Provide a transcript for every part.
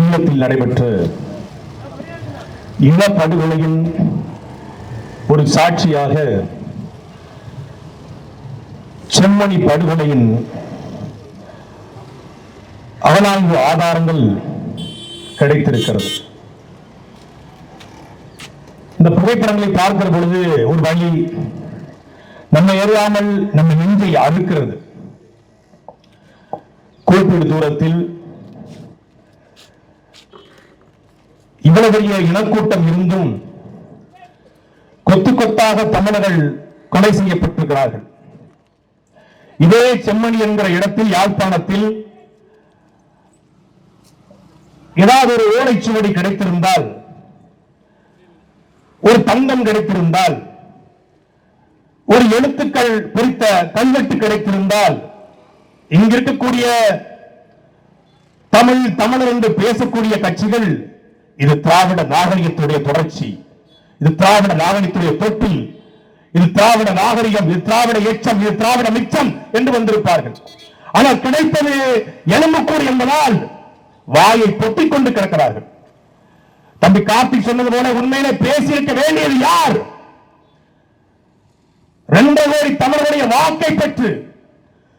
ஈழத்தில் நடைபெற்ற இனப்படுகொலையின் ஒரு சாட்சியாக செம்மணி படுகொலையின் அகலாய்வு ஆதாரங்கள் கிடைத்திருக்கிறது. இந்த புகைப்படங்களை பார்க்கிற பொழுது ஒரு வழி நம்ம எறியாமல் நம்ம நெஞ்சை அறுக்கிறது. குறிப்பிடு தூரத்தில் இவ்வளவு பெரிய இனக்கூட்டம் இருந்தும் கொத்து கொத்தாக தமிழர்கள் கொலை செய்யப்பட்டிருக்கிறார்கள். இதே செம்மணி என்கிற இடத்தில் யாழ்ப்பாணத்தில் ஏதாவது ஒரு ஓலைச்சுவடி கிடைத்திருந்தால் ஒரு தங்கம் கிடைத்திருந்தால் ஒரு எழுத்துக்கள் பொறித்த கல்வெட்டு கிடைத்திருந்தால் இங்க இருக்கக்கூடிய தமிழ் தமிழர் என்று பேசக்கூடிய கட்சிகள் இது திராவிட நாகரிகத்துடைய தொடர்ச்சி. இது திராவிட நாகரிகத்துடைய தொட்டில் இது திராவிட நாகரிகம் இது திராவிட எச்சம் இது திராவிட மிச்சம் என்று வந்திருப்பார்கள். ஆனால் கிடைப்பது எலும்புக்கூர் என்பதால் வாயை பொத்திக் கொண்டு கிடக்கிறார்கள். தம்பி கார்த்திக் சொன்னது போல உண்மையிலே பேசியிருக்க வேண்டியது யார்? ரெண்டு கோடி தமிழருடைய வாக்கை பெற்று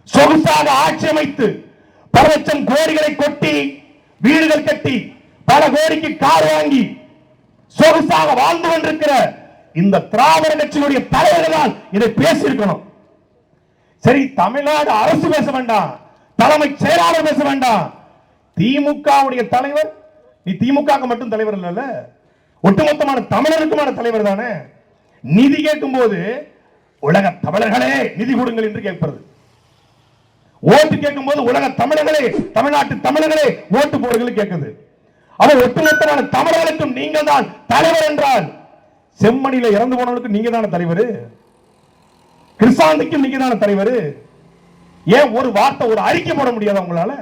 சொகுசாக ஆட்சி அமைத்து பல லட்சம் கோடிகளை கொட்டி வீடுகள் கட்டி பல பேருக்கு கார் வாங்கி சொகுசாக வாழ்ந்து கொண்டிருக்கிற இந்த திராவிட கட்சியினுடைய தலைவர்களால் இதை பேசியிருக்கணும். சரி தமிழ்நாடு அரசு பேச வேண்டாம் தலைமை செயலாளர் பேச வேண்டாம். திமுகவுடைய தலைவர் நீ திமுக மட்டும் தலைவர் இல்ல ஒட்டுமொத்தமான தமிழருக்குமான தலைவர் தானே. நிதி கேட்கும் போது உலக தமிழர்களே நிதி கொடுங்கள் என்று கேட்பது ஓட்டு கேட்கும் போது உலக தமிழர்களே தமிழ்நாட்டு தமிழர்களே ஓட்டு போடுங்கள் கேட்குது. அவர் ஒட்டுமொத்தமான தமிழர்களுக்கும் நீங்கள் தான் தலைவர் என்றால் செம்மணியில இறந்து போனவனுக்கு நீங்க தானே தலைவர்? கிறிஸ்தாந்திக்கும் நீங்க தானே தலைவர்? ஏன் ஒரு வார்த்தை ஒரு அறிக்கை போட முடியாதா உங்களால?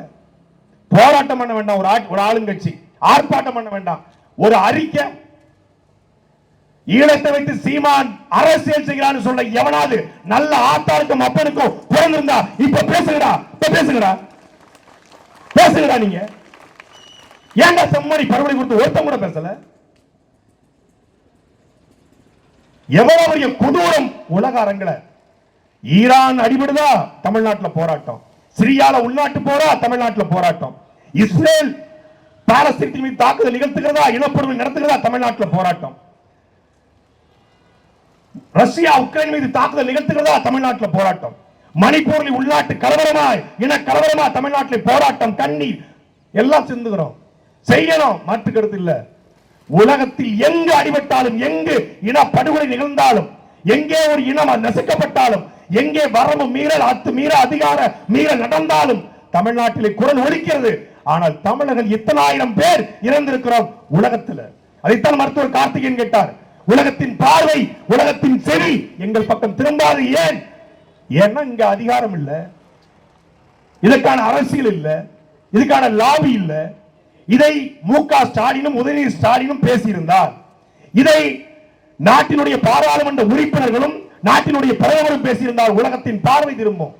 போராட்டம் பண்ண வேண்டாம் ஒரு ஒரு ஆளுங்கட்சி. ஆர்ப்பாட்டம் பண்ண வேண்டாம். ஒரு அறிக்கை ஈழத்தை வைத்து சீமான் அரசியல் செய்கிறான்னு சொல்ல எவனாவது நல்ல ஆத்தாருக்கும் அப்பனுக்கும் பிறந்திருந்தா இப்ப பேசுங்கடா இப்ப பேசுங்கடா. பேசுங்கடா நீங்க. ஏன்டா செம்மணி பரவலை கொடுத்து ஒருத்தம் கூட பேசல? எவ்வளவு பெரிய கொடூரம் உலக அரங்கில? ஈரான் அடிபடுதா? தமிழ்நாட்டுல போராட்டம். சிரியால உள்நாட்டு போரா? தமிழ்நாட்டுல போராட்டம். இஸ்ரேல் பாலஸ்தீன் மீது தாக்குதல் நிகழ்த்துகிறதா? இனப்படுகொலை நடத்துகிறதா? தமிழ்நாட்டுல போராட்டம். ரஷ்யா உக்ரைன் மீது தாக்குதல் நிகழ்த்துகிறதா? தமிழ்நாட்டுல போராட்டம். மணிப்பூரில் உள்நாட்டு கலவரமாய் இன கலவரமா தமிழ்நாட்டில் போராட்டம் கண்ணீர். எல்லாம் சிந்துகிறோம். செய்யணும். மாற்று கருத்து இல்ல. உலகத்தில் எங்கு அடிபட்டாலும் எங்கு இன படுகொலை நிகழ்ந்தாலும் எங்கே ஒரு இனம் நசுக்கப்பட்டாலும் எங்கே வரம்பு மீறல் அத்து மீற அதிகார மீறல் நடந்தாலும் தமிழ்நாட்டிலே குரல் ஒலிக்கிறது. ஆனால் தமிழர்கள் இத்தனாயிரம் பேர் இறந்திருக்கிறோம் உலகத்துல. அதைத்தான் மருத்துவர் கார்த்திகேயன் கேட்டார். உலகத்தின் பார்வை உலகத்தின் செவி எங்கள் பக்கம் திரும்பாது ஏன்? ஏன்னா இங்க அதிகாரம் இல்ல. இதற்கான அரசியல் இல்ல. இதுக்கான லாபி இல்ல. இதை மு க ஸ்டாலினும் உதயநிதி ஸ்டாலினும் பேசியிருந்தார். இதை நாட்டினுடைய பாராளுமன்ற உறுப்பினர்களும் நாட்டினுடைய பிரதமரும் பேசியிருந்தால் உலகத்தின் பார்வை திரும்பும்.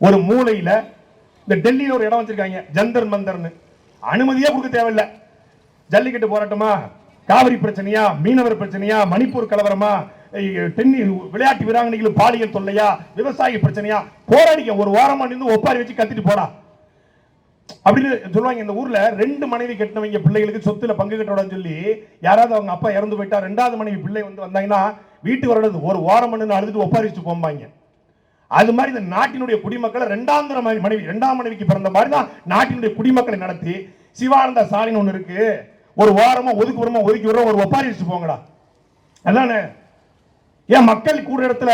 ஒரு மூலையில இந்த டெல்லியில் ஒரு இடம் வச்சிருக்காங்க ஜந்தர் மந்தர்னு. அனுமதியே கொடுக்க தேவையில்லை. ஜல்லிக்கட்டு போராட்டமா? காவிரி பிரச்சனையா? மீனவர் பிரச்சனையா? மணிப்பூர் கலவரமா? டென்னி விளையாட்டு வீராங்கனைகள் பாலியல் தொல்லையா? விவசாய பிரச்சனையா? போராடிக்க ஒரு வாரமா நின்று ஒப்பாரி வச்சு கத்திட்டு போடா அப்படின்னு சொல்லுவாங்க இந்த ஊர்ல ரெண்டு மனைவி கட்டினவங்க பிள்ளைகளுக்கு சொத்துல பங்கு கட்டோடன்னு சொல்லி யாராவது அவங்க அப்பா இறந்து போயிட்டா ரெண்டாவது மனைவி பிள்ளை வந்து வந்தாங்கன்னா வீட்டு வரது ஒரு வாரம் மண்ணு அழுதுட்டு ஒப்பாரிச்சு போம்பாங்க. அது மாதிரி இந்த நாட்டினுடைய குடிமக்களை ரெண்டாந்திர மனைவி ரெண்டாம் மனைவிக்கு பிறந்த மாதிரி தான் நாட்டினுடைய குடிமக்களை நடத்தி சிவானந்த சாலின்னு ஒண்ணு இருக்கு. ஒரு வாரமா ஒதுக்கி வரமா ஒதுக்கி விடுறோம் ஒரு ஒப்பாரி வச்சு போங்கடா. அதானே? ஏன் மக்கள் கூடுற இடத்துல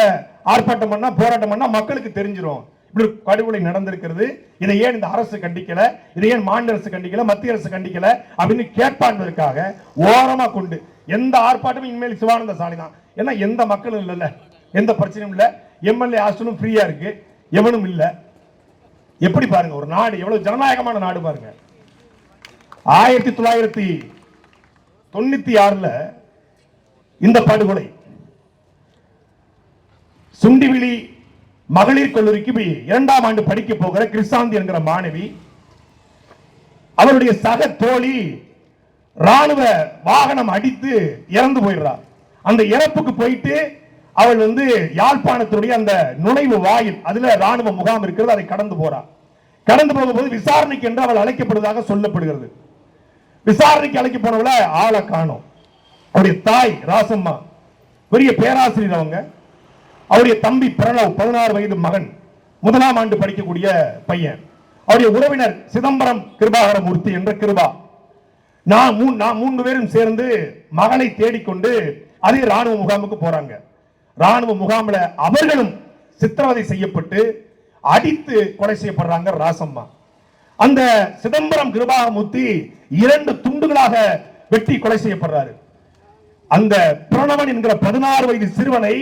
ஆர்ப்பாட்டம் பண்ணா போராட்டம் பண்ணா மக்களுக்கு தெரிஞ்சிடும் இப்படி படுகொலை நடந்திருக்கிறது. இதை ஏன் இந்த அரசு கண்டிக்கல? இதை ஏன் மாநில அரசு கண்டிக்கல? மத்திய அரசு கண்டிக்கல? அப்படின்னு கேட்பான்பதற்காக ஓரமா கொண்டு எந்த ஆர்ப்பாட்டமும் இனிமேல் சிவானந்த சாலை தான். ஏன்னா எந்த மக்களும் இல்லைல்ல எந்த பிரச்சனையும் இல்ல. எம்எல்ஏ ஹாஸ்டலும் ஃப்ரீயா இருக்கு. எவனும் இல்ல. எப்படி பாருங்க ஒரு நாடு எவ்வளவு ஜனநாயகமான நாடு பாருங்க. ஆயிரத்தி தொள்ளாயிரத்தி தொண்ணூத்தி ஆறுல இந்த படுகொலை. சுண்டிவிழி மகளிர் கல்லூரிக்கு இரண்டாம் ஆண்டு படிக்க போகிற கிறிஸ்தாந்தி என்கிற மாணவி அவருடைய சக தோழி ராணுவ வாகனம் அடித்து இறந்து போயிடுறார் அந்த இறப்புக்கு போயிட்டு அவள் வந்து யாழ்ப்பாணத்துடைய அந்த நுழைவு வாயில் அதுல ராணுவ முகாம் இருக்கிறது அதை கடந்து போறார் கடந்து போகும்போது விசாரணைக்கு என்று அவள் அழைக்கப்படுவதாக சொல்லப்படுகிறது. விசாரணைக்கு அழைக்க போனவள ஆளை காணும். அவருடைய தாய் ராசம்மா பெரிய பேராசிரியர் அவங்க. அவருடைய தம்பி பிரணவ் பதினாறு வயது மகன் முதலாம் ஆண்டு படிக்கக்கூடிய பையன். அவருடைய உறவினர் சிதம்பரம் கிருபாகர மூர்த்தி என்ற கிருபா. நான் மூணு நான் மூன்று பேரும் சேர்ந்து மகளை தேடிக்கொண்டு அதே ராணுவ முகாமுக்கு போறாங்க. ராணுவ முகாமில் அவர்களும் சித்திரவதை செய்யப்பட்டு அடித்து கொலை செய்யப்படுறாங்க ராசம்மா. அந்த சிதம்பரம் கிருபாகமூர்த்தி இரண்டு துண்டுகளாக வெட்டி கொலை செய்யப்படுறாரு. அந்த பிரணவன் என்கிற பதினாறு வயது சிறுவனை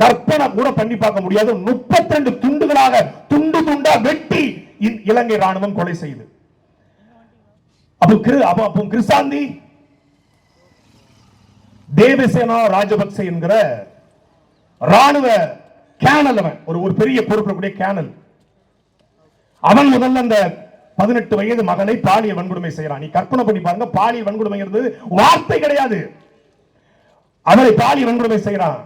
கற்பனை கூட பண்ணி பார்க்க முடியாது. முப்பத்தி ரெண்டு துண்டுகளாக துண்டு துண்டா வெட்டி இலங்கை ராணுவம் கொலை செய்யுது அப்போ கிரு- தேவசேனா ராஜபக்சே என்கிற ராணுவ கேனல் அவன். ஒரு ஒரு பெரிய பொறுப்பு கேனல். அவன் முதல்ல அந்த பதினெட்டு வயது மகனை பாலியல் வன்கொடுமை செய்யறான் நீ கற்பனை பண்ணி பாருங்க பாலியல் வன்கொடுமைங்கிறது வார்த்தை கிடையாது. அவரை பாலியல் வன்கொடுமை செய்யறான்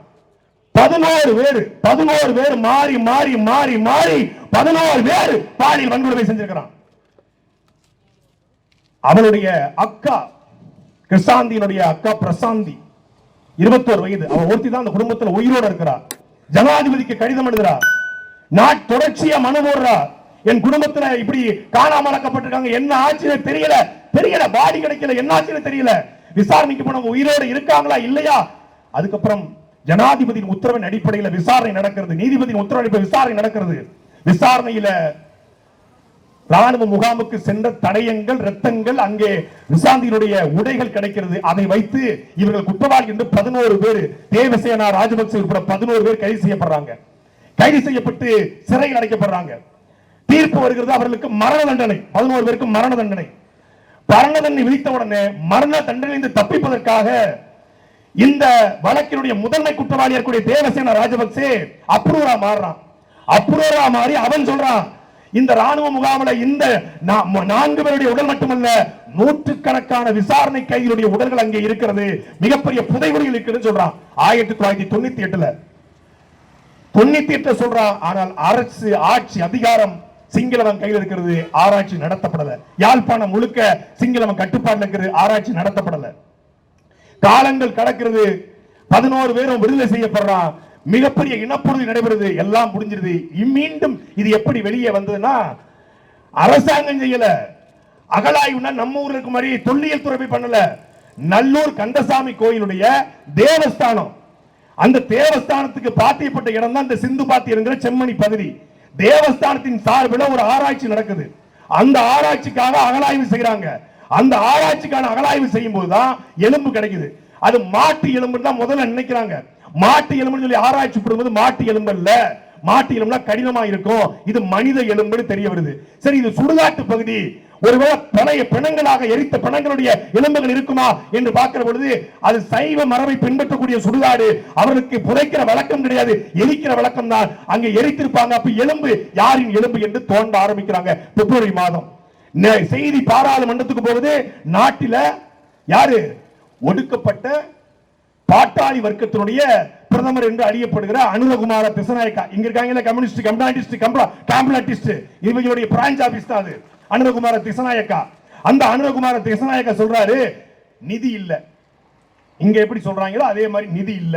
பதினோரு பேர் பதினோரு பேர் மாறி மாறி மாறி மாறி பதினோரு பேர் பாலியல் வன்கொடுமை செஞ்சிருக்கிறான். அவளுடைய அக்கா கிருஷாந்தியினுடைய அக்கா பிரசாந்தி இருபத்தோரு வயது. அவன் ஒருத்தி தான் அந்த குடும்பத்துல உயிரோட இருக்கிறா. ஜனாதிபதிக்கு கடிதம் எழுதுறா. நான் தொடர்ச்சியா மனு போடுறா. என் குடும்பத்துல இப்படி காணாமலக்கப்பட்டிருக்காங்க என்ன ஆச்சுன்னு தெரியல. தெரியல. பாடி கிடைக்கல. என்ன ஆச்சுன்னு தெரியல. விசாரணைக்கு போனவங்க உயிரோட இருக்காங்களா இல்லையா? அதுக்கப்புறம் ஜனாதிபதியின் உத்தரவின் அடிப்படையில் விசாரணை நடக்கிறது. நீதிபதியின் உத்தரவு அடிப்படையில் விசாரணை நடக்கிறது. விசாரணையில ராணுவ முகாமுக்கு சென்ற தடயங்கள் ரத்தங்கள் அங்கே விசாந்தியினுடைய உடைகள் கிடைக்கிறது. அதை வைத்து இவர்கள் குற்றவாளி என்று பதினோரு பேர் தேவசேனா ராஜபக்சே உட்பட பதினோரு பேர் கைது செய்யப்படுறாங்க. கைது செய்யப்பட்டு சிறையில் அடைக்கப்படுறாங்க. தீர்ப்பு வருகிறது அவர்களுக்கு மரண தண்டனை. பதினோரு பேருக்கு மரண தண்டனை. மரண தண்டனை விதித்த உடனே மரண தண்டனை தப்பிப்பதற்காக இந்த வழக்கினுடைய முதன்மை குற்றவாளி இருக்கக்கூடிய தேவசேன ராஜபக்சே அப்ரூவரா மாறுறான். அப்ரூவரா மாறி அவன் சொல்றான் இந்த ராணுவ முகாமில் இந்த நான்கு பேருடைய உடல் மட்டுமல்ல நூற்றுக்கணக்கான விசாரணை கைகளுடைய உடல்கள் அங்கே இருக்கிறது மிகப்பெரிய புதைகுழிகள் இருக்குதுன்னு சொல்றான். ஆயிரத்தி தொள்ளாயிரத்தி தொண்ணூத்தி எட்டுல தொண்ணூத்தி எட்டு சொல்றான் ஆனால் அரசு ஆட்சி அதிகாரம் சிங்களவன் கையில் இருக்கிறது ஆராய்ச்சி நடத்தப்படல. யாழ்ப்பாணம் முழுக்க சிங்களவன் கட்டுப்பாடு இருக்கிறது ஆராய்ச்சி நடத்தப்படல. காலங்கள் கடக்கிறது. பதினோரு பேரும் விடுதலை செய்யப்படுறான் மிகப்பெரிய இனப்பொழுது நடைபெறுது. எல்லாம் முடிஞ்சிருது. மீண்டும் இது எப்படி வெளியே வந்ததுன்னா அரசாங்கம் செய்யல. அகலாய்வுனா நம்ம ஊர்ல இருக்க மாதிரி தொல்லியல் துறை பண்ணல. நல்லூர் கந்தசாமி கோயிலுடைய தேவஸ்தானம். அந்த தேவஸ்தானத்துக்கு பாத்தியப்பட்ட இடம் தான் இந்த சிந்து பாத்தியங்கிற செம்மணி பகுதி. தேவஸ்தானத்தின் சார்பில் ஒரு ஆராய்ச்சி நடக்குது. அந்த ஆராய்ச்சிக்காக அகலாய்வு செய்யறாங்க அந்த ஆராய்ச்சிக்கான அகலாய்வு செய்யும் போதுதான் எலும்பு கிடைக்குது. அது மாட்டு எலும்பு தான் முதல்ல நினைக்கிறாங்க. மாட்டு எலும்புன்னு சொல்லி ஆராய்ச்சி பண்ணும்போது மாட்டு எலும்பு அல்ல. மாட்டு எலும்புனா கடினமா இருக்கும். இது மனித எலும்புன்னு தெரிய வருது. சரி இது சுடுகாட்டு பகுதி. ஒருவேளை பிணைய பிணங்களாக எரித்த பிணங்களுடைய எலும்புகள் இருக்குமா என்று பார்க்கிற பொழுது அது சைவ மரபை பின்பற்றக்கூடிய சுடுகாடு. அவர்களுக்கு புதைக்கிற வழக்கம் கிடையாது. எரிக்கிற வழக்கம் தான் அங்க எரித்திருப்பாங்க. அப்ப எலும்பு யாரின் எலும்பு என்று தோன்ற ஆரம்பிக்கிறாங்க. பிப்ரவரி மாதம். செய்தி பாராளுமன்றத்துக்கு போவது நாட்டில யாரு? ஒடுக்கப்பட்ட பாட்டாளி வர்க்கத்தினுடைய பிரதமர் என்று அறியப்படுகிற அனுரகுமார திசநாயக்கா. இங்க இருக்காங்கல்ல கம்யூனிஸ்ட் கம்யூனிஸ்ட் காம்பலாட்டிஸ்ட் இவங்களுடைய பிரான்ச் ஆபீஸ் தான் அது. அனுரகுமார திசநாயக்கா. அந்த அனுரகுமார திசநாயக்கா சொல்றாரு நிதி இல்ல. இங்க எப்படி சொல்றாங்களோ அதே மாதிரி நிதி இல்ல.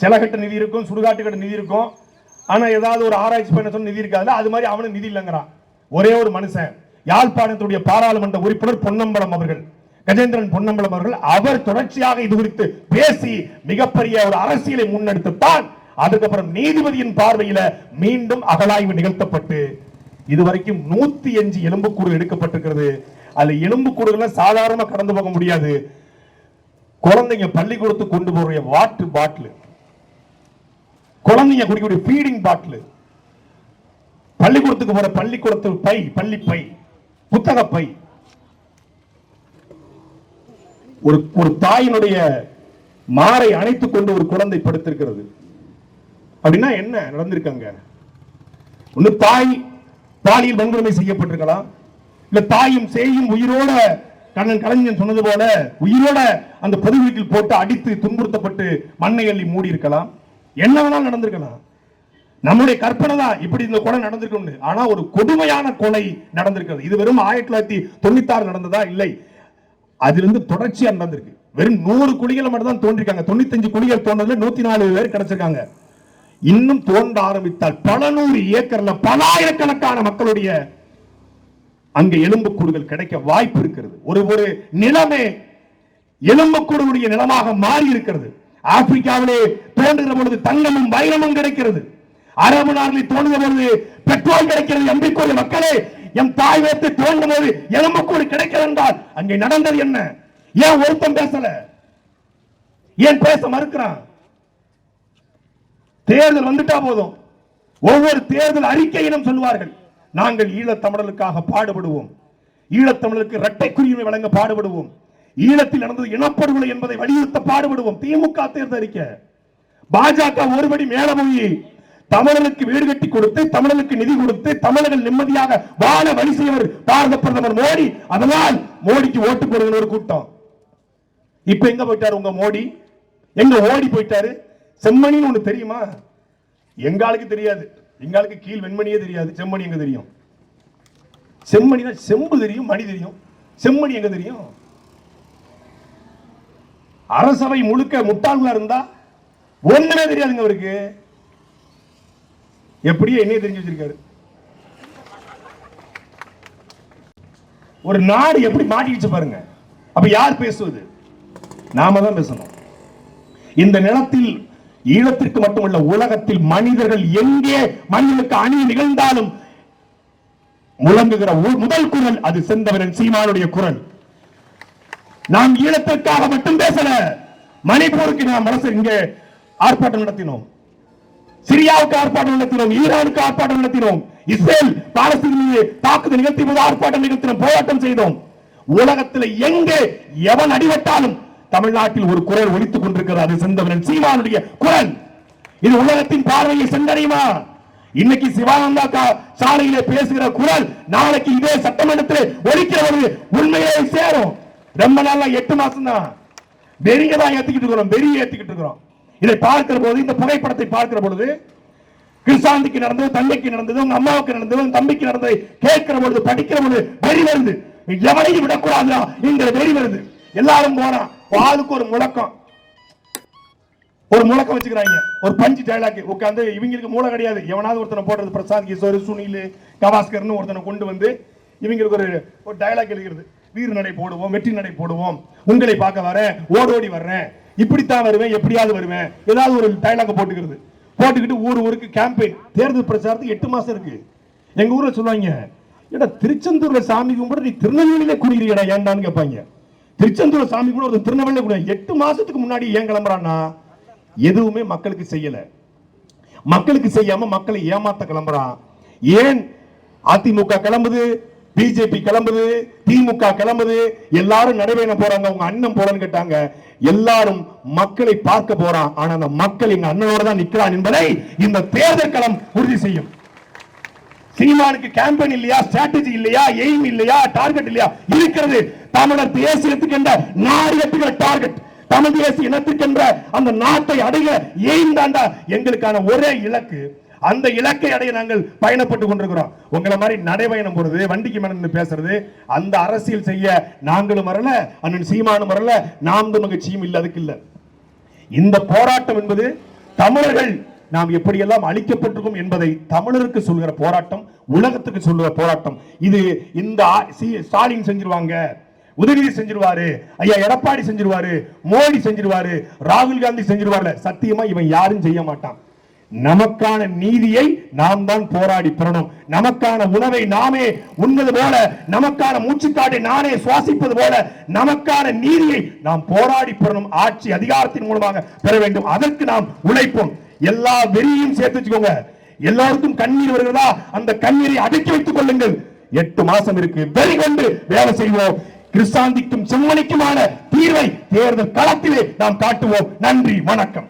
சிலகட்ட நிதி இருக்கும் சுடுகாட்டுக்கட்ட நிதி இருக்கும். ஆனா ஏதாவது ஒரு ஆராய்ச்சி பண்ண சொன்ன நிதி இருக்காது அது மாதிரி அவனும் நிதி இல்லைங்கிறான். ஒரே ஒரு மனுஷன். யாழ்ப்பாணத்துடைய பாராளுமன்ற உறுப்பினர் பொன்னம்பலம் அவர்கள். கஜேந்திரன் பொன்னம்பலம் அவர்கள் அவர் தொடர்ச்சியாக இது குறித்து பேசி மிகப்பெரிய ஒரு அரசியலை முன்னெடுத்துத்தான். அதுக்கப்புறம் நீதிபதியின் பார்வையில மீண்டும் அகலாய்வு நிகழ்த்தப்பட்டு இதுவரைக்கும் நூத்தி அஞ்சு எலும்புக்கூடு எடுக்கப்பட்டிருக்கிறது. அதுல எலும்புக்கூடுகளை சாதாரணமா கடந்து போக முடியாது. குழந்தைங்க பள்ளிக்கூடத்துக்கு கொண்டு போற வாட்டு பாட்டில் குழந்தைங்க குடிக்கக்கூடிய ஃபீடிங் பாட்டில் பள்ளிக்கூடத்துக்கு போற பள்ளிக்கூடத்து பை பள்ளி பை புத்தக பை. ஒரு ஒரு தாயினுடைய மாறை அணைத்துக் கொண்டு ஒரு குழந்தை படுத்திருக்கிறது. அப்படின்னா என்ன நடந்திருக்காங்க? ஒண்ணு தாய் பாலியல் வன்கொடுமை செய்யப்பட்டிருக்கலாம். இல்ல தாயும் சேயும் உயிரோட கண்ணன் கலைஞன் சொன்னது போல உயிரோட அந்த பொது வீட்டில் போட்டு அடித்து துன்புறுத்தப்பட்டு மண்ணை அள்ளி மூடி இருக்கலாம் என்ன வேணாலும் நடந்திருக்கலாம். நம்முடைய கற்பனை தான் இப்படி இந்த கொலை நடந்திருக்கு ஆனா ஒரு கொடுமையான கொலை நடந்திருக்கிறது. இது வெறும் ஆயிரத்தி தொள்ளாயிரத்தி தொண்ணூத்தி ஆறு நடந்ததா? இல்லை. அதிலிருந்து தொடர்ச்சியா நடந்திருக்கு. வெறும் நூறு குழிகளை மட்டும் தான் தோன்றிருக்காங்க. தொண்ணூத்தஞ்சு குழிகள் தோன்றதுல நூத்தி நாலு பேர் கிடைச்சிருக்காங்க. இன்னும் தோன்ற ஆரம்பித்தால் பல நூறு ஏக்கர்ல பல ஆயிரக்கணக்கான மக்களுடைய அங்க எலும்புக்கூடுகள் கிடைக்க வாய்ப்பு இருக்கிறது. ஒரு ஒரு நிலமே எலும்புக்கூடுடைய நிலமாக மாறி இருக்கிறது ஆப்பிரிக்காவிலே தோன்றுகிற பொழுது தங்கமும் வைரமும் கிடைக்கிறது. அரபு நாடுகளில் தோன்றும் பொழுது பெட்ரோல் கிடைக்கிறது எம்பிக்கோடு மக்களே எம் தாய் வைத்து தோன்றும் போது எலும்புக்கூடு கிடைக்கிறது என்றால் அங்கே நடந்தது என்ன? ஏன் ஒருத்தன் பேசல? ஏன் பேச மறுக்கிறான்? தேர்தல் வந்துட்டா போதும். ஒவ்வொரு தேர்தல் அறிக்கையிலும் சொல்வார்கள் நாங்கள் ஈழத்தமிழர்களுக்காக பாடுபடுவோம். ஈழத்தமிழருக்கு இரட்டை குடியுரிமை வழங்க பாடுபடுவோம். ஈழத்தில் நடந்தது இனப்படுகொலை என்பதை வலியுறுத்த பாடுபடுவோம். திமுக தேர்தல் அறிக்கை. பாஜக ஒருபடி மேல போய் தமிழர்களுக்கு வீடு கட்டி கொடுத்து தமிழர்களுக்கு நிதி கொடுத்து தமிழர்கள் நிம்மதியாக வாழ வழி செய்வர் பாரத பிரதமர் மோடி. அதனால் மோடிக்கு ஓட்டு போடுகிற ஒரு கூட்டம். இப்ப எங்க போயிட்டாரு உங்க மோடி? எங்க ஓடி போயிட்டாரு? செம்மணின்னு ஒண்ணு தெரியுமா? எங்காளுக்கு தெரியாது. எங்காளுக்கு கீழ் வெண்மணியே தெரியாது. செம்மணி எங்க தெரியும்? செம்மணினா செம்பு தெரியும் மணி தெரியும். செம்மணி எங்க தெரியும்? அரசவை முழுக்க முட்டாள்களா இருந்தா ஒண்ணுமே தெரியாதுங்க அவருக்கு. எப்படியோ என்னைய தெரிஞ்சு வச்சிருக்காரு. ஒரு நாடு எப்படி மாட்டிக்கிச்சு பாருங்க. அப்ப யார் பேசுவது? நாம தான் பேசணும். இந்த நிலத்தில் ஈழத்திற்கு மட்டுமல்ல உலகத்தில் மனிதர்கள் எங்கே மனிதனுக்கு அணி நிகழ்ந்தாலும் முழங்குகிற முதல் குரல் அது செந்தவரன் சீமானுடைய குரல். நாம் ஈழத்திற்காக மட்டும் பேசல. மணிப்பூருக்கு நாம் மனசு இங்கே ஆர்ப்பாட்டம் நடத்தினோம். சிரியாவுக்கு ஆர்ப்பாட்டம் நடத்தினோம் ஈரானுக்கு ஆர்ப்பாட்டம் நடத்தினோம் இஸ்ரேல் பாலஸ்தீன் மீது தாக்குதல் நிகழ்த்தி போது ஆர்ப்பாட்டம் நிகழ்த்தினோம் போராட்டம் செய்தோம். உலகத்தில் எங்கே எவன் அடிபட்டாலும் தமிழ்நாட்டில் ஒரு குரல் ஒழித்துக் கொண்டிருக்கிறார் அது செந்தவரன் சீமானுடைய குரல். இது உலகத்தின் பார்வையை சென்றடையுமா? இன்னைக்கு சிவானந்தா சாலையிலே பேசுகிற குரல் நாளைக்கு இதே சட்டமன்றத்தில் ஒலிக்கிற ஒரு உண்மையே சேரும். ரொம்ப நாளா எட்டு மாசம் தான் வெறிய தான் ஏத்திக்கிட்டு இருக்கிறோம் வெறிய ஏத்திக்கிட்டு இருக்கிறோம். இதை பார்க்கிற போது இந்த புகைப்படத்தை பார்க்கிற பொழுது கிருஷாந்திக்கு நடந்தது தந்தைக்கு நடந்தது உங்க அம்மாவுக்கு நடந்தது உங்க தம்பிக்கு நடந்தது கேட்கிற பொழுது படிக்கிற பொழுது வெறி வருது. எவனையும் விடக்கூடாதுடா என்கிற வெறி வருது. எல்லாரும் போனா ஆளுக்கு ஒரு முழக்கம். ஒரு முழக்கம் வச்சுக்கிறாங்க. ஒரு பஞ்சு டைலாக் உட்காந்து இவங்களுக்கு மூளை கிடையாது. எவனாவது ஒருத்தனை போடுறது பிரசாத் கிஷோர் சுனில் கவாஸ்கர்னு ஒருத்தனை கொண்டு வந்து இவங்களுக்கு ஒரு ஒரு டைலாக் எழுதுகிறது. வீர் நடை போடுவோம் வெற்றி நடை போடுவோம். உங்களை பார்க்க வரேன் ஓடோடி வர்றேன். இப்படித்தான் வருவேன் எப்படியாவது வருவேன். ஏதாவது ஒரு டைலாக போட்டுக்கிறது. போட்டுக்கிட்டு ஊர் ஊருக்கு கேம்பெயின் தேர்தல் பிரச்சாரத்துக்கு எட்டு மாசம் இருக்கு. எங்க ஊர்ல சொல்லுவாங்க ஏடா திருச்செந்தூர்ல சாமி கும்பிட நீ திருநெல்வேலியில குடிக்கிறீடா ஏன்டான்னு கேட்பாங்க. திருச்செந்தூர் சாமி கூட ஒரு திருநெல்வேலியில கூட எட்டு மாசத்துக்கு முன்னாடி ஏன் கிளம்புறான்னா எதுவுமே மக்களுக்கு செய்யல. மக்களுக்கு செய்யாம மக்களை ஏமாத்த கிளம்புறான். ஏன் அதிமுக கிளம்புது பிஜேபி கிளம்புது திமுக கிளம்புது எல்லாரும் நடைபயணம் போறாங்க உங்க அண்ணன் போறன்னு கேட்டாங்க. எல்லாரும் மக்களை பார்க்க போறான் ஆனா அந்த மக்கள் எங்க அண்ணனோட தான் நிக்கிறான் என்பதை இந்த தேர்தல் களம் உறுதி செய்யும். சீமானுக்கு கேம்பெயின் இல்லையா ஸ்ட்ராட்டஜி இல்லையா எய்ம் இல்லையா டார்கெட் இல்லையா? இருக்கிறது. தமிழர் தேசியத்துக்கு என்ற நாடு கட்டுகிற டார்கெட் தமிழ் தேசிய இனத்துக்கென்ற அந்த நாட்டை அடைய எய்ம் தாண்டா. எங்களுக்கான ஒரே இலக்கு அந்த இலக்கை அடைய நாங்கள் பயணப்பட்டு கொண்டிருக்கிறோம். உங்களை மாதிரி நடைபயணம் போறது வண்டிக்கு மேல பேசுறது அந்த அரசியல் செய்ய நாங்களும் வரல அண்ணன் சீமானும் வரல நாம் மகிழ்ச்சியும் இல்லை அதுக்கு இல்ல. இந்த போராட்டம் என்பது தமிழர்கள் நாம் எப்படியெல்லாம் அழிக்கப்பட்டிருக்கும் என்பதை தமிழருக்கு சொல்கிற போராட்டம் உலகத்துக்கு சொல்கிற போராட்டம். இது இந்த ஸ்டாலின் செஞ்சிருவாங்க உதயநிதி செஞ்சிருவாரு ஐயா எடப்பாடி செஞ்சிருவாரு மோடி செஞ்சிருவாரு ராகுல் காந்தி செஞ்சிருவார்ல சத்தியமா இவன் யாரும் செய்ய மாட்டான். நமக்கான நீதியை நாம் தான் போராடி பெறணும். நமக்கான உணவை நாமே உண்பது போல நமக்கான மூச்சுக்காட்டை நானே சுவாசிப்பது போல நமக்கான நீதியை நாம் போராடி பெறணும். ஆட்சி அதிகாரத்தின் மூலமாக பெற வேண்டும். அதற்கு நாம் உழைப்போம். எல்லா வெறியும் சேர்த்து வச்சுக்கோங்க. எல்லாருக்கும் கண்ணீர் வருகிறதா? அந்த கண்ணீரை அடக்கி வைத்துக் கொள்ளுங்கள். எட்டு மாசம் இருக்கு. வெறி கொண்டு வேலை செய்வோம். கிறிஸ்தாந்திக்கும் செம்மணிக்குமான தீர்வை தேர்தல் களத்திலே நாம் காட்டுவோம். நன்றி வணக்கம்.